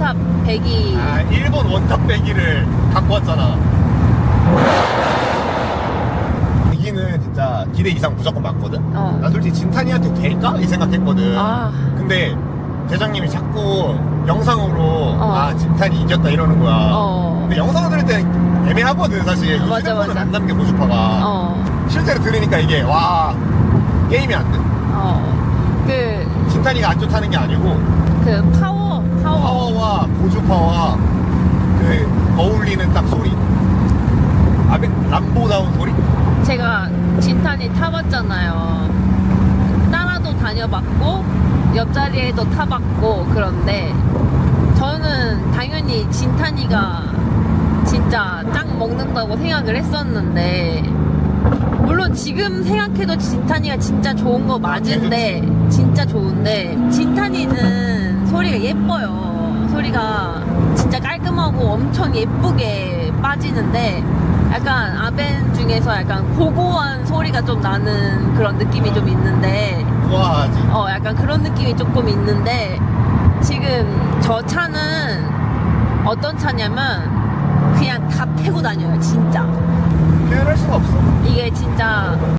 원탑 배기 아 일본 원탑 배기를 갖고 왔잖아 배기는 진짜 기대 이상 무조건 맞거든 어. 나 솔직히 진탄이한테 될까? 이 생각했거든 아. 근데 대장님이 자꾸 영상으로 어. 아 진탄이 이겼다 이러는 거야 어. 근데 영상을 들을 때 애매하거든 사실 이 맞아, 휴대폰은 맞아. 안 남게 고주파가 어. 실제로 들으니까 이게 와 게임이 안돼 어. 그, 진탄이가 안 좋다는 게 아니고 그 파워, 파워. 파워 와 고주파와 그 어울리는 딱 소리 아베 람보다운 소리 제가 진탄이 타봤잖아요. 따라도 다녀봤고, 옆자리에도 타봤고, 그런데, 저는 당연히 진탄이가 진짜 짱 먹는다고 생각을 했었는데, 물론 지금 생각해도 진탄이가 진짜 좋은 거 맞은데, 진짜 좋은데, 진탄이는 소리가 예뻐요. 소리가 진짜 깔끔하고 엄청 예쁘게 빠지는데, 약간 아벤 중에서 약간 고고한 소리가 좀 나는 그런 느낌이 좀 있는데, 우아하지 어, 약간 그런 느낌이 조금 있는데, 지금 저 차는 어떤 차냐면, 그냥 다 패고 다녀요, 진짜.